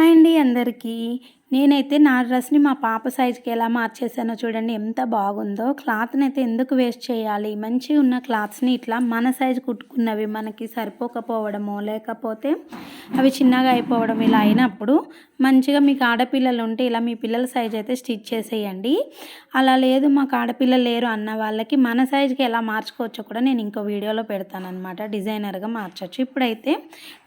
Hi అండి అందరికీ. నేనైతే నా డ్రెస్ని మా పాప సైజుకి ఎలా మార్చేసానో చూడండి ఎంత బాగుందో. క్లాత్ని అయితే ఎందుకు వేస్ట్ చేయాలి? మంచిగా ఉన్న క్లాత్స్ని ఇట్లా మన సైజు కుట్టుకున్నవి మనకి సరిపోకపోవడమో లేకపోతే అవి చిన్నగా అయిపోవడం ఇలా అయినప్పుడు మంచిగా మీకు ఆడపిల్లలు ఉంటే ఇలా మీ పిల్లల సైజ్ అయితే స్టిచ్ చేసేయండి. అలా లేదు మాకు ఆడపిల్లలు లేరు అన్న వాళ్ళకి మన సైజుకి ఎలా మార్చుకోవచ్చో కూడా నేను ఇంకో వీడియోలో పెడతానమాట డిజైనర్గా మార్చచ్చు. ఇప్పుడైతే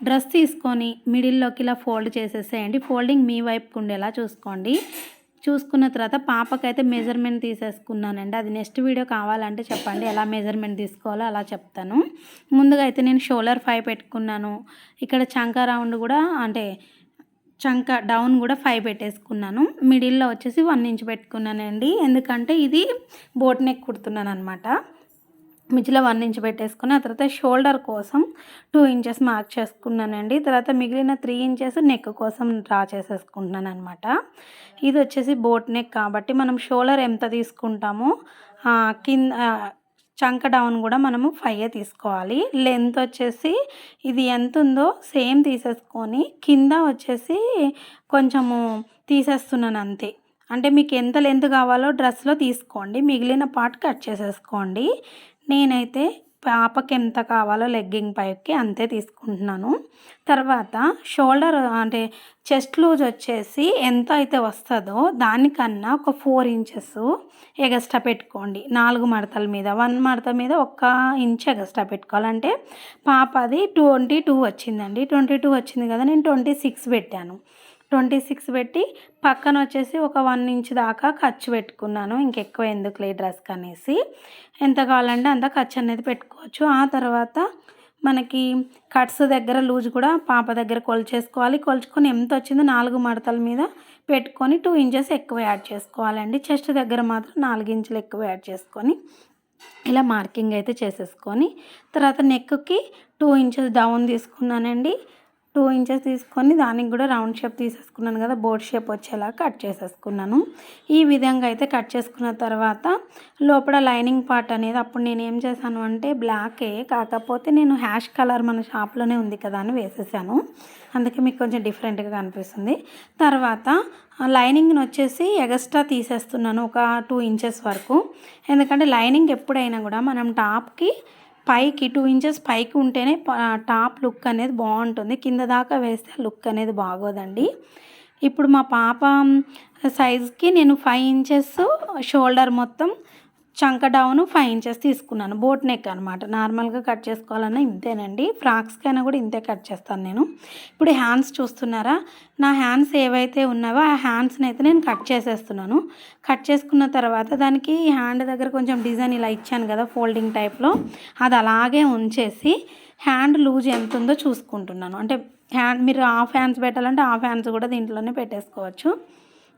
డ్రెస్ తీసుకొని మిడిల్లోకి ఇలా ఫోల్డ్ చేసేసేయండి. ఫోల్డింగ్ మీ వైపుకు ఉండేలా చూసుకోండి. చూసుకున్న తర్వాత పాపకైతే మెజర్మెంట్ తీసేసుకున్నానండి. అది నెక్స్ట్ వీడియో కావాలంటే చెప్పండి. ఎలా మెజర్మెంట్ తీసుకోవాలో అలా చెప్తాను. ముందుగా అయితే నేను షోలర్ ఫైవ్ పెట్టుకున్నాను. ఇక్కడ చంక రౌండ్ కూడా అంటే చంక డౌన్ కూడా ఫైవ్ పెట్టేసుకున్నాను. మిడిల్లో వచ్చేసి వన్ ఇంచ్ పెట్టుకున్నానండి. ఎందుకంటే ఇది బోట్ నెక్ కుడుతున్నాను అనమాట మిచ్చిలో వన్ ఇంచ్ పెట్టేసుకుని ఆ తర్వాత షోల్డర్ కోసం టూ ఇంచెస్ మార్క్ చేసుకున్నానండి. తర్వాత మిగిలిన త్రీ ఇంచెస్ నెక్ కోసం డ్రా చేసేసుకుంటున్నాను అనమాట ఇది వచ్చేసి బోట్ నెక్ కాబట్టి మనం షోల్డర్ ఎంత తీసుకుంటామో కింద చంక డౌన్ కూడా మనము ఫైవ్ తీసుకోవాలి. లెంత్ వచ్చేసి ఇది ఎంత ఉందో సేమ్ తీసేసుకొని కింద వచ్చేసి కొంచెము తీసేస్తున్నాను అంతే. అంటే మీకు ఎంత లెంత్ కావాలో డ్రెస్లో తీసుకోండి. మిగిలిన పార్ట్ కట్ చేసేసుకోండి. నేనైతే పాపకి ఎంత కావాలో లెగ్గింగ్ పైకి అంతే తీసుకుంటున్నాను. తర్వాత షోల్డర్ అంటే చెస్ట్ లూజ్ వచ్చేసి ఎంత అయితే వస్తుందో దానికన్నా ఒక ఫోర్ ఇంచెస్ ఎగస్ట్రా పెట్టుకోండి. నాలుగు మడతల మీద వన్ మడత మీద ఒక్క ఇంచ్ ఎగస్ట్రా పెట్టుకోవాలంటే పాపది ట్వంటీ టూ వచ్చిందండి. ట్వంటీ టూ వచ్చింది కదా నేను ట్వంటీ సిక్స్ పెట్టాను. ట్వంటీ సిక్స్ పెట్టి పక్కన వచ్చేసి ఒక వన్ ఇంచ్ దాకా ఖర్చు పెట్టుకున్నాను. ఇంకెక్కువ ఎందుకులే డ్రెస్కి అనేసి. ఎంత కావాలంటే అంత ఖర్చు అనేది పెట్టుకోవచ్చు. ఆ తర్వాత మనకి కట్స్ దగ్గర లూజ్ కూడా పాప దగ్గర కొలిచేసుకోవాలి. కొలుచుకొని ఎంత వచ్చిందో నాలుగు మడతల మీద పెట్టుకొని టూ ఇంచెస్ ఎక్కువ యాడ్ చేసుకోవాలండి. చెస్ట్ దగ్గర మాత్రం నాలుగు ఇంచులు ఎక్కువ యాడ్ చేసుకొని ఇలా మార్కింగ్ అయితే చేసేసుకొని తర్వాత నెక్కి టూ ఇంచెస్ డౌన్ తీసుకున్నానండి. టూ ఇంచెస్ తీసుకొని దానికి కూడా రౌండ్ షేప్ తీసేసుకున్నాను కదా బోర్డ్ షేప్ వచ్చేలా కట్ చేసేసుకున్నాను. ఈ విధంగా అయితే కట్ చేసుకున్న తర్వాత లోపల లైనింగ్ పార్ట్ అనేది అప్పుడు నేను ఏం చేశాను అంటే బ్లాకే కాకపోతే నేను హ్యాష్ కలర్ మన షాప్లోనే ఉంది కదా అని వేసేసాను. అందుకే మీకు కొంచెం డిఫరెంట్గా కనిపిస్తుంది. తర్వాత లైనింగ్ని వచ్చేసి ఎగస్ట్రా తీసేస్తున్నాను ఒక టూ ఇంచెస్ వరకు. ఎందుకంటే లైనింగ్ ఎప్పుడైనా కూడా మనం టాప్కి పైకి టూ ఇంచెస్ పైకి ఉంటేనే టాప్ లుక్ అనేది బాగుంటుంది. కింద దాకా వేస్తే లుక్ అనేది బాగోదండి. ఇప్పుడు మా పాప సైజ్కి నేను ఫైవ్ ఇంచెస్ షోల్డర్ మొత్తం చంక డౌన్ ఫైవ్ ఇంచెస్ తీసుకున్నాను. బోట్ నెక్ అనమాట నార్మల్గా కట్ చేసుకోవాలన్నా ఇంతేనండి. ఫ్రాక్స్కైనా కూడా ఇంతే కట్ చేస్తాను నేను. ఇప్పుడు హ్యాండ్స్ చూస్తున్నారా? నా హ్యాండ్స్ ఏవైతే ఉన్నావో ఆ హ్యాండ్స్ని అయితే నేను కట్ చేసేస్తున్నాను. కట్ చేసుకున్న తర్వాత దానికి హ్యాండ్ దగ్గర కొంచెం డిజైన్ ఇలా ఇచ్చాను కదా ఫోల్డింగ్ టైప్లో అది అలాగే ఉంచేసి హ్యాండ్ లూజ్ ఎంత ఉందో చూసుకుంటున్నాను. అంటే హ్యాండ్ మీరు హాఫ్ హ్యాండ్స్ పెట్టాలంటే హాఫ్ హ్యాండ్స్ కూడా దీంట్లోనే పెట్టేసుకోవచ్చు.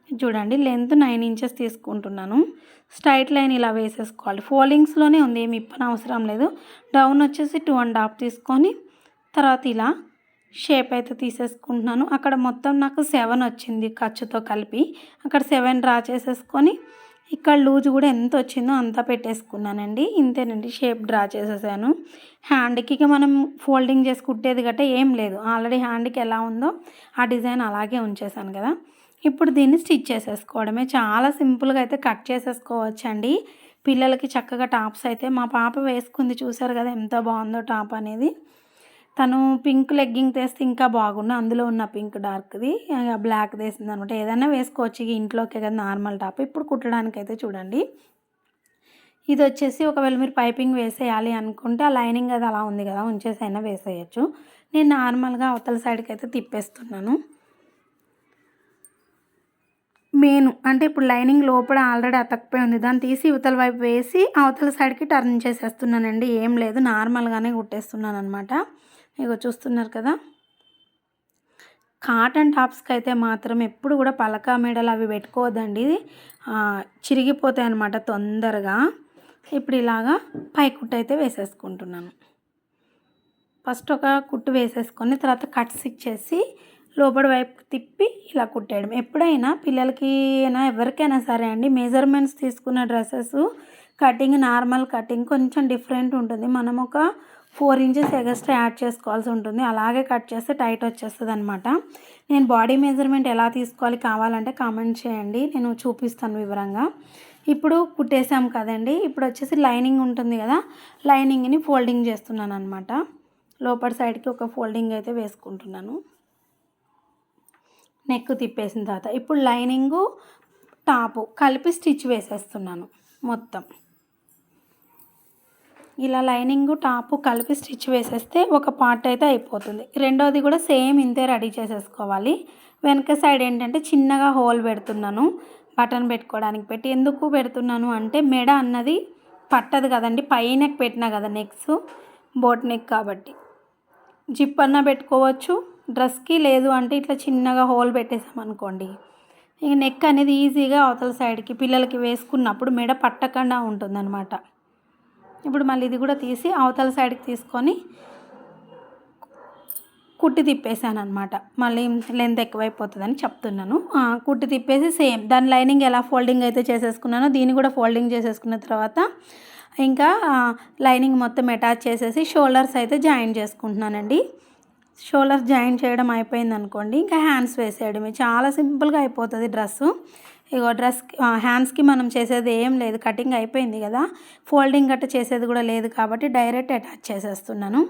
చూడండి లెంత్ నైన్ ఇంచెస్ తీసుకుంటున్నాను. స్ట్రైట్ లైన్ ఇలా వేసేసుకోవాలి. ఫోల్డింగ్స్లోనే ఉంది ఏమి ఇప్పని అవసరం లేదు. డౌన్ వచ్చేసి టూ అండ్ హాఫ్ తీసుకొని తర్వాత ఇలా షేప్ అయితే తీసేసుకుంటున్నాను. అక్కడ మొత్తం నాకు సెవెన్ వచ్చింది ఖర్చుతో కలిపి. అక్కడ సెవెన్ డ్రా చేసేసుకొని ఇక్కడ లూజ్ కూడా ఎంత వచ్చిందో అంతా పెట్టేసుకున్నానండి. ఇంతేనండి షేప్ డ్రా చేసేసాను. హ్యాండ్కి మనం ఫోల్డింగ్ చేసి కుట్టేది గట్ట ఏం లేదు. ఆల్రెడీ హ్యాండ్కి ఎలా ఉందో ఆ డిజైన్ అలాగే ఉంచేసాను కదా. ఇప్పుడు దీన్ని స్టిచ్ చేసేసుకోవడమే. చాలా సింపుల్గా అయితే కట్ చేసేసుకోవచ్చండి. పిల్లలకి చక్కగా టాప్స్ అయితే మా పాప వేసుకుంది చూసారు కదా ఎంత బాగుందో టాప్ అనేది. తను పింక్ లెగ్గింగ్ తెస్తే ఇంకా బాగుండు. అందులో ఉన్న పింక్ డార్క్ది బ్లాక్ తెసింది అనమాట ఏదైనా వేసుకోవచ్చు ఇంట్లోకే కదా నార్మల్ టాప్. ఇప్పుడు కుట్టడానికి అయితే చూడండి. ఇది వచ్చేసి ఒకవేళ మీరు పైపింగ్ వేసేయాలి అనుకుంటే ఆ లైనింగ్ అది అలా ఉంది కదా ఉంచేసైనా వేసేయచ్చు. నేను నార్మల్గా అవతల సైడ్కి అయితే తిప్పేస్తున్నాను. మెయిన్ అంటే ఇప్పుడు లైనింగ్ లోపల ఆల్రెడీ అతకపోయి ఉంది. దాన్ని తీసి ఇవతల వైపు వేసి అవతల సైడ్కి టర్న్ చేసేస్తున్నానండి. ఏం లేదు. నార్మల్గానే కుట్టేస్తున్నాను అనమాట ఇగో చూస్తున్నారు కదా. కాటన్ టాప్స్కి అయితే మాత్రం ఎప్పుడు కూడా పలక మెడలు అవి పెట్టుకోవద్దండి. చిరిగిపోతాయి అనమాట తొందరగా. ఇప్పుడు ఇలాగా పై కుట్టు అయితే వేసేసుకుంటున్నాను. ఫస్ట్ ఒక కుట్టు వేసేసుకొని తర్వాత కట్స్ ఇచ్చేసి లోపల వైపు తిప్పి ఇలా కుట్టేయడం ఎప్పుడైనా పిల్లలకి అయినా ఎవరికైనా సరే అండి మెజర్మెంట్స్ తీసుకున్న డ్రెస్సెస్ కటింగ్ నార్మల్ కటింగ్ కొంచెం డిఫరెంట్ ఉంటుంది. మనం ఒక ఫోర్ ఇంచెస్ ఎగస్ట్రా యాడ్ చేసుకోవాల్సి ఉంటుంది. అలాగే కట్ చేస్తే టైట్ వచ్చేస్తుంది అనమాట నేను బాడీ మెజర్మెంట్ ఎలా తీసుకోవాలి కావాలంటే కామెంట్ చేయండి. నేను చూపిస్తాను వివరంగా. ఇప్పుడు కుట్టేసాం కదండి. ఇప్పుడు వచ్చేసి లైనింగ్ ఉంటుంది కదా. లైనింగ్ని ఫోల్డింగ్ చేస్తున్నాను అనమాట లోపల సైడ్కి ఒక ఫోల్డింగ్ అయితే వేసుకుంటున్నాను. నెక్ తిప్పేసిన తర్వాత ఇప్పుడు లైనింగు టాపు కలిపి స్టిచ్ వేసేస్తున్నాను మొత్తం. ఇలా లైనింగ్ టాపు కలిపి స్టిచ్ వేసేస్తే ఒక పార్ట్ అయితే అయిపోతుంది. రెండోది కూడా సేమ్ ఇంతే రెడీ చేసేసుకోవాలి. వెనక సైడ్ ఏంటంటే చిన్నగా హోల్ పెడుతున్నాను. బటన్ పెట్టుకోవడానికి పెట్టి ఎందుకు పెడుతున్నాను అంటే మెడ అన్నది పట్టదు కదండి. పైన పెట్టినా కదా నెక్స్ బోట్ నెక్ కాబట్టి. జిప్ అన్న పెట్టుకోవచ్చు. డ్రెస్కి లేదు అంటే ఇట్లా చిన్నగా హోల్ పెట్టేసాం అనుకోండి. ఇక నెక్ అనేది ఈజీగా అవతల సైడ్కి పిల్లలకి వేసుకున్నప్పుడు మెడ పట్టకుండా ఉంటుందన్నమాట. ఇప్పుడు మళ్ళీ ఇది కూడా తీసి అవతల సైడ్కి తీసుకొని కుట్టి తిప్పేసాను అనమాట మళ్ళీ లెంత్ ఎక్కువైపోతుందని చెప్తున్నాను. కుట్టి తిప్పేసి సేమ్ దాని లైనింగ్ ఎలా ఫోల్డింగ్ అయితే చేసేసుకున్నానో దీన్ని కూడా ఫోల్డింగ్ చేసేసుకున్న తర్వాత ఇంకా లైనింగ్ మొత్తం అటాచ్ చేసేసి షోల్డర్స్ అయితే జాయిన్ చేసుకుంటున్నానండి. షోల్డర్ జాయిన్ చేయడం అయిపోయింది అనుకోండి ఇంకా హ్యాండ్స్ వేసేయడమే. చాలా సింపుల్గా అయిపోతుంది డ్రెస్సు ఇగో డ్రెస్ హ్యాండ్స్కి మనం చేసేది ఏం లేదు. కటింగ్ అయిపోయింది కదా. ఫోల్డింగ్ గట్ట చేసేది కూడా లేదు కాబట్టి డైరెక్ట్ అటాచ్ చేసేస్తున్నాను.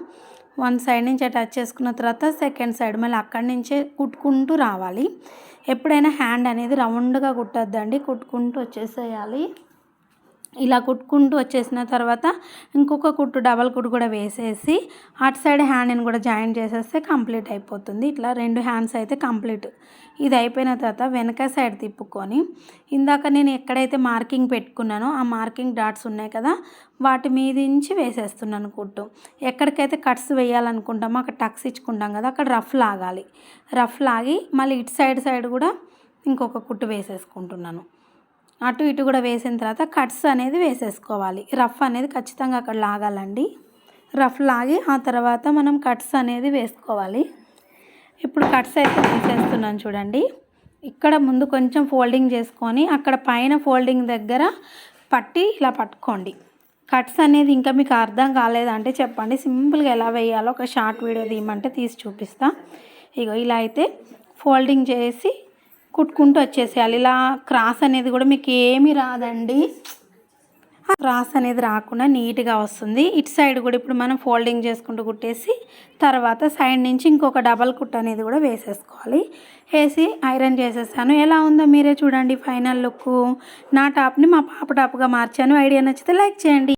వన్ సైడ్ నుంచి అటాచ్ చేసుకున్న తర్వాత సెకండ్ సైడ్ మళ్ళీ అక్కడి నుంచే కుట్టుకుంటూ రావాలి. ఎప్పుడైనా హ్యాండ్ అనేది రౌండ్గా కుట్టద్దండి. కుట్టుకుంటూ వచ్చేసేయాలి. ఇలా కుట్టుకుంటూ వచ్చేసిన తర్వాత ఇంకొక కుట్టు డబల్ కుట్టు కూడా వేసేసి అటు సైడ్ హ్యాండ్ని కూడా జాయిన్ చేసేస్తే కంప్లీట్ అయిపోతుంది. ఇట్లా రెండు హ్యాండ్స్ అయితే కంప్లీట్. ఇది అయిపోయిన తర్వాత వెనక సైడ్ తిప్పుకొని ఇందాక నేను ఎక్కడైతే మార్కింగ్ పెట్టుకున్నానో ఆ మార్కింగ్ డాట్స్ ఉన్నాయి కదా వాటి మీదించి వేసేస్తున్నాను కుట్టు. ఎక్కడికైతే కట్స్ వేయాలనుకుంటామో అక్కడ టక్స్ ఇచ్చుకుంటాం కదా అక్కడ రఫ్ లాగాలి. రఫ్ లాగి మళ్ళీ ఇటు సైడ్ సైడ్ కూడా ఇంకొక కుట్టు వేసేసుకుంటున్నాను. అటు ఇటు కూడా వేసిన తర్వాత కట్స్ అనేది వేసేసుకోవాలి. రఫ్ అనేది ఖచ్చితంగా అక్కడ లాగాలండి. రఫ్ లాగి ఆ తర్వాత మనం కట్స్ అనేది వేసుకోవాలి. ఇప్పుడు కట్స్ అయితే తీసేస్తున్నాను చూడండి. ఇక్కడ ముందు కొంచెం ఫోల్డింగ్ చేసుకొని అక్కడ పైన ఫోల్డింగ్ దగ్గర పట్టి ఇలా పట్టుకోండి. కట్స్ అనేది ఇంకా మీకు అర్థం కాలేదంటే చెప్పండి. సింపుల్గా ఎలా వేయాలో ఒక షార్ట్ వీడియో తీయమంటే తీసి చూపిస్తా. ఇగో ఇలా అయితే ఫోల్డింగ్ చేసి కుట్టుకుంటూ వచ్చేసేయాలి. ఇలా క్రాస్ అనేది కూడా మీకు ఏమీ రాదండి. క్రాస్ అనేది రాకుండా నీట్గా వస్తుంది. ఇటు సైడ్ కూడా ఇప్పుడు మనం ఫోల్డింగ్ చేసుకుంటూ కుట్టేసి తర్వాత సైడ్ నుంచి ఇంకొక డబల్ కుట్ అనేది కూడా వేసేసుకోవాలి. వేసి ఐరన్ చేసేసాను. ఎలా ఉందో మీరే చూడండి ఫైనల్ లుక్. నా టాప్ని మా పాప టాప్గా మార్చాను. ఐడియా నచ్చితే లైక్ చేయండి.